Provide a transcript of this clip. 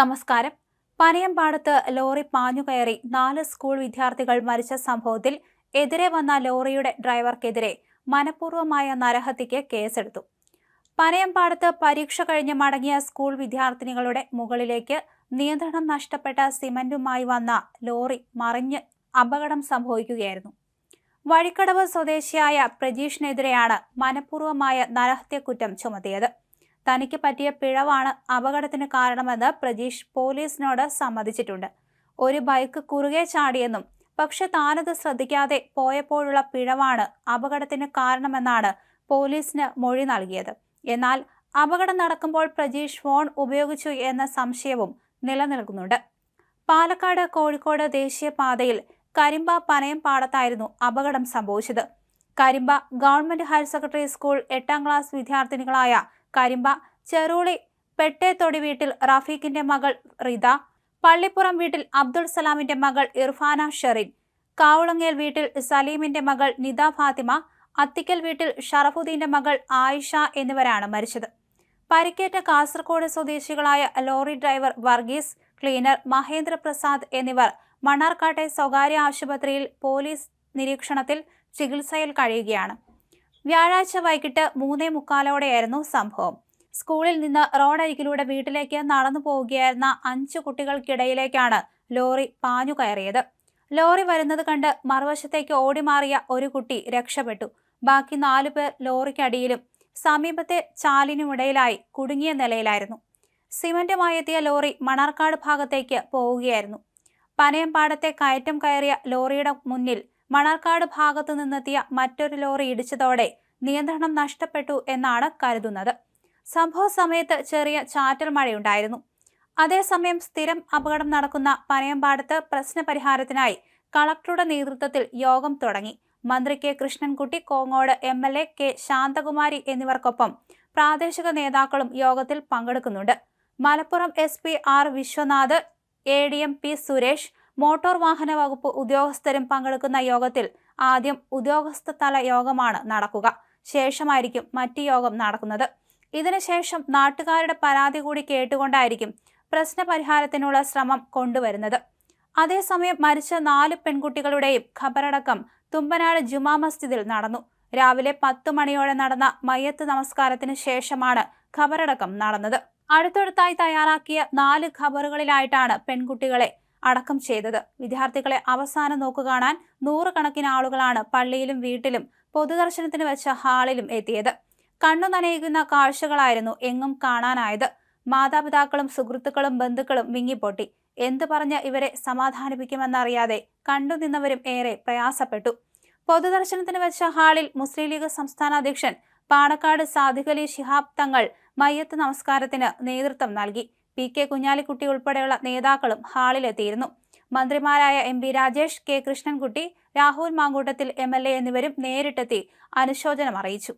നമസ്കാരം. പനയമ്പാടത്ത് ലോറി പാഞ്ഞുകയറി നാല് സ്കൂൾ വിദ്യാർത്ഥികൾ മരിച്ച സംഭവത്തിൽ എതിരെ വന്ന ലോറിയുടെ ഡ്രൈവർക്കെതിരെ മനഃപൂർവമായ നരഹത്യയ്ക്ക് കേസെടുത്തു. പനയമ്പാടത്ത് പരീക്ഷ കഴിഞ്ഞ് മടങ്ങിയ സ്കൂൾ വിദ്യാർത്ഥിനികളുടെ മുകളിലേക്ക് നിയന്ത്രണം നഷ്ടപ്പെട്ട സിമന്റുമായി വന്ന ലോറി മറിഞ്ഞ് അപകടം സംഭവിക്കുകയായിരുന്നു. വഴിക്കടവ് സ്വദേശിയായ പ്രജീഷിനെതിരെയാണ് മനഃപൂർവമായ നരഹത്യക്കുറ്റം ചുമത്തിയത്. തനിക്ക് പറ്റിയ പിഴവാണ് അപകടത്തിന് കാരണമെന്ന് പ്രജീഷ് പോലീസിനോട് സമ്മതിച്ചിട്ടുണ്ട്. ഒരു ബൈക്ക് കുറുകെ ചാടിയെന്നും പക്ഷെ താനത് ശ്രദ്ധിക്കാതെ പോയപ്പോഴുള്ള പിഴവാണ് അപകടത്തിന് കാരണമെന്നാണ് പോലീസിന് മൊഴി നൽകിയത്. എന്നാൽ അപകടം നടക്കുമ്പോൾ പ്രജീഷ് ഫോൺ ഉപയോഗിച്ചു എന്ന സംശയവും നിലനിൽക്കുന്നുണ്ട്. പാലക്കാട് കോഴിക്കോട് ദേശീയപാതയിൽ കരിമ്പ പനയം പാടത്തായിരുന്നു അപകടം സംഭവിച്ചത്. Karimba government higher secondary school എട്ടാം ക്ലാസ് വിദ്യാർത്ഥിനികളായ കരിമ്പ ചെറുളി പെട്ടേത്തൊടി വീട്ടിൽ റഫീഖിന്റെ മകൾ റിത പള്ളിപ്പുറം വീട്ടിൽ അബ്ദുൾ സലാമിന്റെ മകൾ ഇർഫാന ഷെറിൻ കാവുളങ്ങേൽ വീട്ടിൽ സലീമിന്റെ മകൾ നിത ഫാത്തിമ അത്തിക്കൽ വീട്ടിൽ ഷറഫുദ്ദീന്റെ മകൾ ആയിഷ എന്നിവരാണ് മരിച്ചത്. പരിക്കേറ്റ കാസർഗോഡ് സ്വദേശികളായ lorry driver Varghese cleaner Mahendra Prasad എന്നിവർ മണ്ണാർക്കാട്ടെ സ്വകാര്യ ആശുപത്രിയിൽ പോലീസ് നിരീക്ഷണത്തിൽ ചികിത്സയിൽ കഴിയുകയാണ്. വ്യാഴാഴ്ച വൈകിട്ട് മൂന്നേ മുക്കാലോടെയായിരുന്നു സംഭവം. സ്കൂളിൽ നിന്ന് റോഡരികിലൂടെ വീട്ടിലേക്ക് നടന്നു പോവുകയായിരുന്ന അഞ്ചു കുട്ടികൾക്കിടയിലേക്കാണ് ലോറി പാഞ്ഞു കയറിയത്. ലോറി വരുന്നത് കണ്ട് മറുവശത്തേക്ക് ഓടിമാറിയ ഒരു കുട്ടി രക്ഷപ്പെട്ടു. ബാക്കി നാലു പേർ ലോറിക്കടിയിലും സമീപത്തെ ചാലിനുമിടയിലായി കുടുങ്ങിയ നിലയിലായിരുന്നു. സിമന്റുമായി എത്തിയ ലോറി മണർക്കാട് ഭാഗത്തേക്ക് പോവുകയായിരുന്നു. പനയമ്പാടത്തെ കയറ്റം കയറിയ ലോറിയുടെ മുന്നിൽ മണർക്കാട് ഭാഗത്തു നിന്നെത്തിയ മറ്റൊരു ലോറി ഇടിച്ചതോടെ നിയന്ത്രണം നഷ്ടപ്പെട്ടു എന്നാണ് കരുതുന്നത്. സംഭവ സമയത്ത് ചെറിയ ചാറ്റൽ മഴയുണ്ടായിരുന്നു. അതേസമയം സ്ഥിരം അപകടം നടക്കുന്ന പനയമ്പാടത്ത് പ്രശ്നപരിഹാരത്തിനായി കളക്ടറുടെ നേതൃത്വത്തിൽ യോഗം തുടങ്ങി. മന്ത്രി K Krishnankutty Kongad M L A K Shanthakumari എന്നിവർക്കൊപ്പം പ്രാദേശിക നേതാക്കളും യോഗത്തിൽ പങ്കെടുക്കുന്നുണ്ട്. Malappuram S P R Vishwanath A D M P Suresh motor വാഹന വകുപ്പ് ഉദ്യോഗസ്ഥരും പങ്കെടുക്കുന്ന യോഗത്തിൽ ആദ്യം ഉദ്യോഗസ്ഥതല യോഗമാണ് നടക്കുക. ശേഷമായിരിക്കും മറ്റ് യോഗം നടക്കുന്നത്. ഇതിനുശേഷം നാട്ടുകാരുടെ പരാതി കൂടി കേട്ടുകൊണ്ടായിരിക്കും പ്രശ്നപരിഹാരത്തിനുള്ള ശ്രമം കൊണ്ടുവരുന്നത്. അതേസമയം മരിച്ച നാല് പെൺകുട്ടികളുടെയും ഖബറടക്കം തുമ്പനാട് ജുമാ മസ്ജിദിൽ നടന്നു. രാവിലെ പത്ത് മണിയോടെ നടന്ന മയ്യത്ത് നമസ്കാരത്തിന് ശേഷമാണ് ഖബറടക്കം നടന്നത്. അടുത്തടുത്തായി തയ്യാറാക്കിയ നാല് ഖബറുകളിലായിട്ടാണ് പെൺകുട്ടികളെ അടക്കം ചെയ്തത്. വിദ്യാർത്ഥികളെ അവസാനം നോക്കുകാണാൻ നൂറുകണക്കിന് ആളുകളാണ് പള്ളിയിലും വീട്ടിലും പൊതുദർശനത്തിന് വെച്ച ഹാളിലും എത്തിയത്. കണ്ണു നനയുന്ന കാഴ്ചകളായിരുന്നു എങ്ങും കാണാനായത്. മാതാപിതാക്കളും സുഹൃത്തുക്കളും ബന്ധുക്കളും വിങ്ങിപ്പൊട്ടി എന്തു പറഞ്ഞ് ഇവരെ സമാധാനിപ്പിക്കുമെന്നറിയാതെ കണ്ടു നിന്നവരും ഏറെ പ്രയാസപ്പെട്ടു. പൊതുദർശനത്തിന് വെച്ച ഹാളിൽ മുസ്ലിം ലീഗ് സംസ്ഥാന അധ്യക്ഷൻ പാണക്കാട് സാദിഖലി ശിഹാബ് തങ്ങൾ മയ്യത്ത് നമസ്കാരത്തിന് നേതൃത്വം നൽകി. പി കെ കുഞ്ഞാലിക്കുട്ടി ഉൾപ്പെടെയുള്ള നേതാക്കളും ഹാളിലെത്തിയിരുന്നു. മന്ത്രിമാരായ M P Rajesh K Krishnankutty Rahul Mankoottathil M L A എന്നിവരും നേരിട്ടെത്തി അനുശോചനം അറിയിച്ചു.